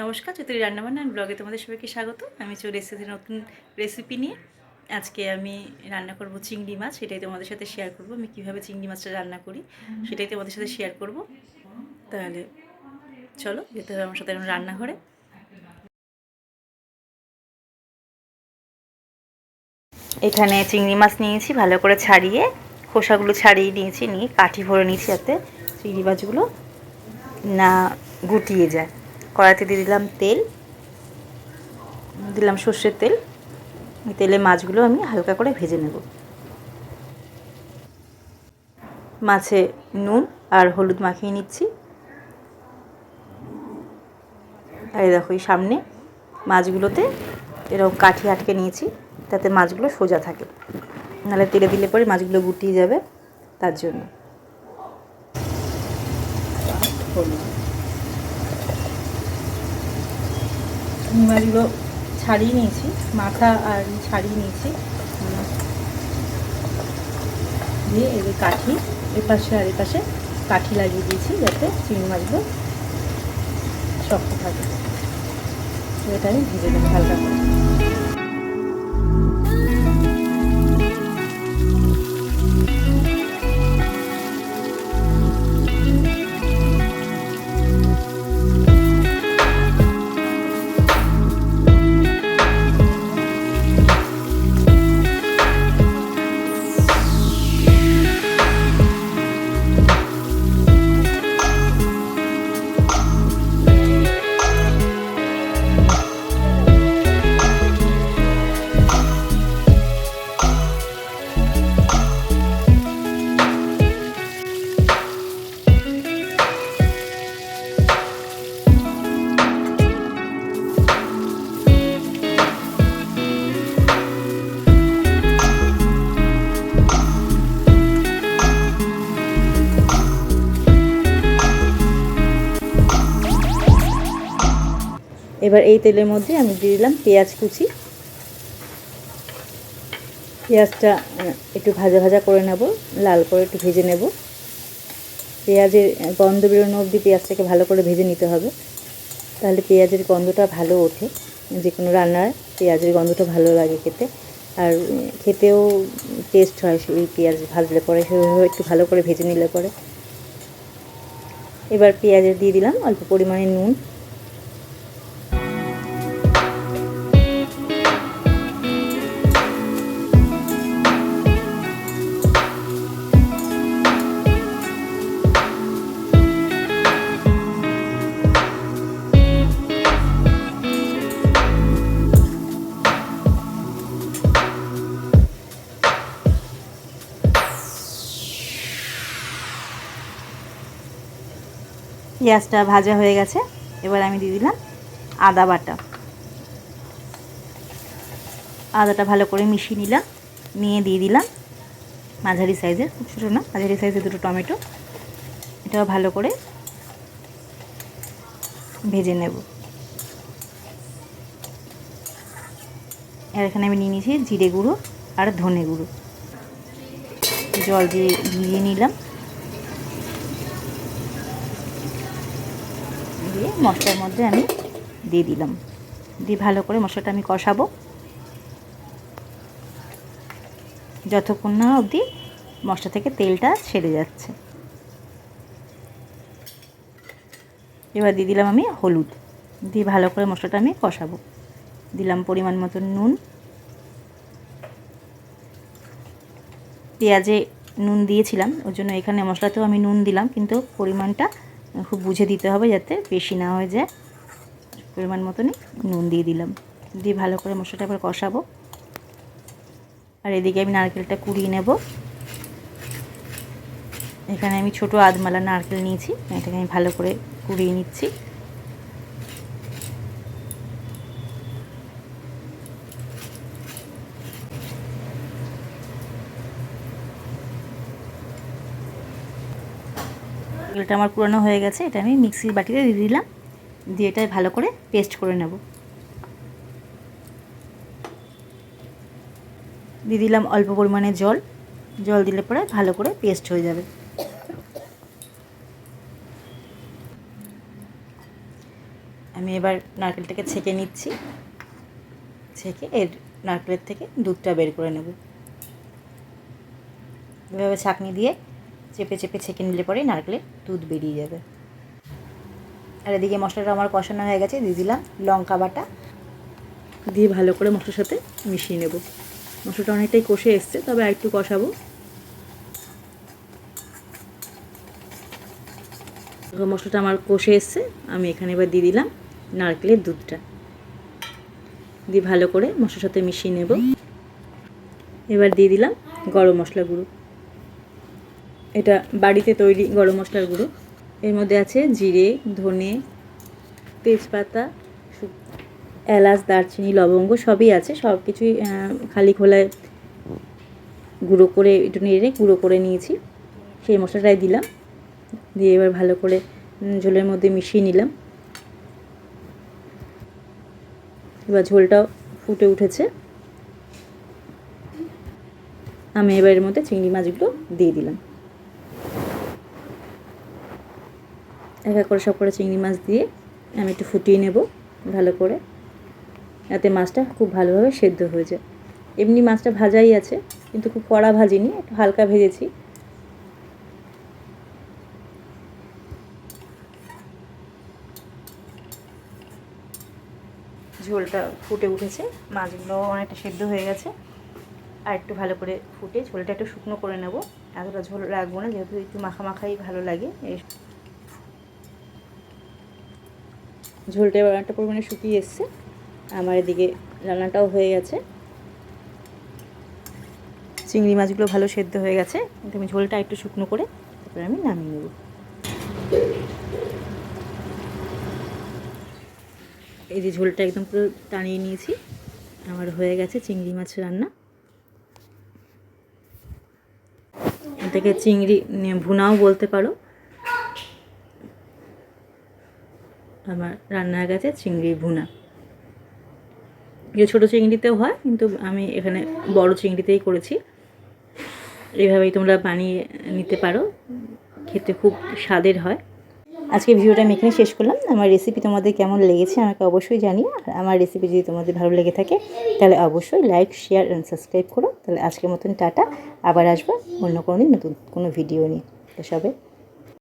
নমস্কার চতুরি রান্নাবান্না ব্লগে তোমাদের সবাইকে স্বাগত। আমি চলে এসেছি নতুন রেসিপি নিয়ে আজকে আমি রান্না করব চিংড়ি মাছ, সেটাই তোমাদের সাথে শেয়ার করব। আমি কীভাবে চিংড়ি মাছটা রান্না করি, সেটাই তোমাদের সাথে শেয়ার করব। তাহলে চলো, যেতে হবে আমার সাথে রান্নাঘরে। এখানে চিংড়ি মাছ নিয়েছি, ভালো করে ছাড়িয়ে, খোসাগুলো ছাড়িয়ে নিয়েছি, নিয়ে কাঠি ভরে নিয়েছি যাতে চিংড়ি মাছগুলো না গুটিয়ে যায়। কড়াইতে দিয়ে দিলাম তেল। দিলাম সর্ষের তেল। তেলে মাছগুলো আমি হালকা করে ভেজে নেব। মাছে নুন আর হলুদ মাখিয়ে নিচ্ছি। আর দেখো, এই সামনে মাছগুলোতে এরকম কাঠি আটকে নিয়েছি, তাতে মাছগুলো সোজা থাকে। নাহলে তেলে দিলে পরে মাছগুলো গুটিয়ে যাবে, তার জন্য। হলুদ চিংড়ি মাছগুলো ছাড়িয়ে নিয়েছি, মাথা আর ছাড়িয়ে নিয়েছি। দিয়ে এদের কাঠি এপাশে আর এপাশে কাঠি লাগিয়ে দিয়েছি যাতে চিংড়ি মাছগুলো শক্ত থাকে। এটা আমি ভেজে দেবো হালকা করে। এবার এই তেলের মধ্যে আমি দিয়ে দিলাম পেঁয়াজ কুচি। পেঁয়াজটা একটু ভাজা ভাজা করে নেব, লাল করে একটু ভেজে নেব। পেঁয়াজের গন্ধ বেরোনো অবধি পেঁয়াজটাকে ভালো করে ভেজে নিতে হবে। তাহলে পেঁয়াজের গন্ধটা ভালো ওঠে। যে কোনো রান্নার পেঁয়াজের গন্ধটা ভালো লাগে খেতে। আর খেতেও টেস্ট হয় সেই পেঁয়াজ ভাজলে পরে, সেভাবে একটু ভালো করে ভেজে নিলে পরে। এবার পেঁয়াজের দিয়ে দিলাম অল্প পরিমাণে নুন। পেঁয়াজটা ভাজা হয়ে গেছে, এবার আমি দিয়ে দিলাম আদা বাটা। আদাটা ভালো করে মিশিয়ে নিলাম, নিয়ে দিয়ে দিলাম মাঝারি সাইজের, খুব ছোটো না, মাঝারি সাইজের দুটো টমেটো। এটাও ভালো করে ভেজে নেব। আর এখানে আমি নিয়ে নিয়েছি জিরে গুঁড়ো আর ধনে গুঁড়ো। জল দিয়ে ভিজিয়ে নিলাম দিয়ে মশলার মধ্যে আমি দিয়ে দিলাম। দিয়ে ভালো করে মশলাটা আমি কষাবো। যতক্ষণ না অবধি মশলা থেকে তেলটা ছেড়ে যাচ্ছে। এবার দিয়ে দিলাম আমি হলুদ। দিয়ে ভালো করে মশলাটা আমি কষাবো। দিলাম পরিমাণ মতো নুন। পেঁয়াজে নুন দিয়েছিলাম, ওর জন্য এখানে মশলাতেও আমি নুন দিলাম, কিন্তু পরিমাণটা খুব বুঝে দিতে হবে যাতে বেশি না হয়ে যায়। পরিমাণ মতনই নুন দিয়ে দিলাম। দিয়ে ভালো করে মশলাটা আবার কষাবো। আর এদিকে আমি নারকেলটা কুড়িয়ে নেব। এখানে আমি ছোট আধমালা নারকেল নিয়েছি। এটাকে আমি ভালো করে কুড়িয়ে নিচ্ছি। এটা আমার পুরনো হয়ে গেছে, এটা আমি মিক্সির বাটিতে দিয়ে দিলাম। দিয়ে এটা ভালো করে পেস্ট করে নেব। দিয়ে দিলাম অল্প পরিমাণে জল। জল দিলে পরে ভালো করে পেস্ট হয়ে যাবে। আমি এবার নারকেলটাকে ছেঁকে নিচ্ছি। ছেঁকে এর নারকেলের থেকে দুধটা বের করে নেব। এভাবে ছাঁকনি দিয়ে চেপে চেপে ছেঁকে নিলে পরে নারকেলের দুধ বেরিয়ে যাবে। আর এদিকে মশলাটা আমার কষানো হয়ে গেছে, দিয়ে দিলাম লঙ্কা বাটা। দিয়ে ভালো করে মশলার সাথে মিশিয়ে নেব। মশলাটা অনেকটাই কষে এসছে, তবে একটু কষাবো। মশলাটা আমার কষে এসছে, আমি এখানে এবার দিয়ে দিলাম নারকেলের দুধটা। দিয়ে ভালো করে মশলার সাথে মিশিয়ে নেব। এবার দিয়ে দিলাম গরম মশলা গুঁড়ো। এটা বাড়িতে তৈরি গরম মশলার গুঁড়ো। এর মধ্যে আছে জিরে, ধনে, তেজপাতা, এলাচ, দারচিনি, লবঙ্গ, সবই আছে। সব কিছুই খালি খোলায় গুঁড়ো করে একটু নেড়ে গুঁড়ো করে নিয়েছি। সেই মশলাটাই দিলাম। দিয়ে এবার ভালো করে ঝোলের মধ্যে মিশিয়ে নিলাম। এবার ঝোলটাও ফুটে উঠেছে। আমি এবার এর মধ্যে চিংড়ি মাছগুলো দিয়ে দিলাম। এক এক করে সব করে চিংড়ি মাছ দিয়ে আমি একটু ফুটিয়ে নেব ভালো করে। যাতে মাছটা খুব ভালোভাবে সেদ্ধ হয়ে যায়। এমনি মাছটা ভাজাই আছে, কিন্তু খুব কড়া ভাজিনি, একটু হালকা ভেজেছি। ঝোলটা ফুটে উঠেছে, মাছগুলো অনেকটা সেদ্ধ হয়ে গেছে। আর একটু ভালো করে ফুটে ঝোলটা একটু শুকনো করে নেব। এতটা ঝোল রাখব না, যেহেতু একটু মাখা মাখাই ভালো লাগে এই ঝোলটা এবার অনেকটা পরিমাণে শুকিয়ে এসছে। আমার এদিকে রান্নাটাও হয়ে গেছে। চিংড়ি মাছগুলো ভালো সেদ্ধ হয়ে গেছে। আমি ঝোলটা একটু শুকনো করে তারপরে আমি নামিয়ে নেব। এই যে ঝোলটা একদম পুরো টানিয়ে নিয়েছি। আমার হয়ে গেছে চিংড়ি মাছ রান্না। এটাকে চিংড়ি ভুনাও বলতে পারো। আমার রান্না হয়ে গেছে চিংড়ি ভুনা। যে ছোটো চিংড়িতেও হয়, কিন্তু আমি এখানে বড় চিংড়িতেই করেছি। এইভাবেই তোমরা বানিয়ে নিতে পারো, খেতে খুব স্বাদের হয়। আজকে ভিডিওটা আমি এখানে শেষ করলাম। আমার রেসিপি তোমাদের কেমন লেগেছে আমাকে অবশ্যই জানিও। আর আমার রেসিপি যদি তোমাদের ভালো লেগে থাকে, তাহলে অবশ্যই লাইক শেয়ার অ্যান্ড সাবস্ক্রাইব করো। তাহলে আজকের মতন টাটা। আবার আসব অন্য কোনো দিন নতুন কোনো ভিডিও নিয়ে। তো সবাই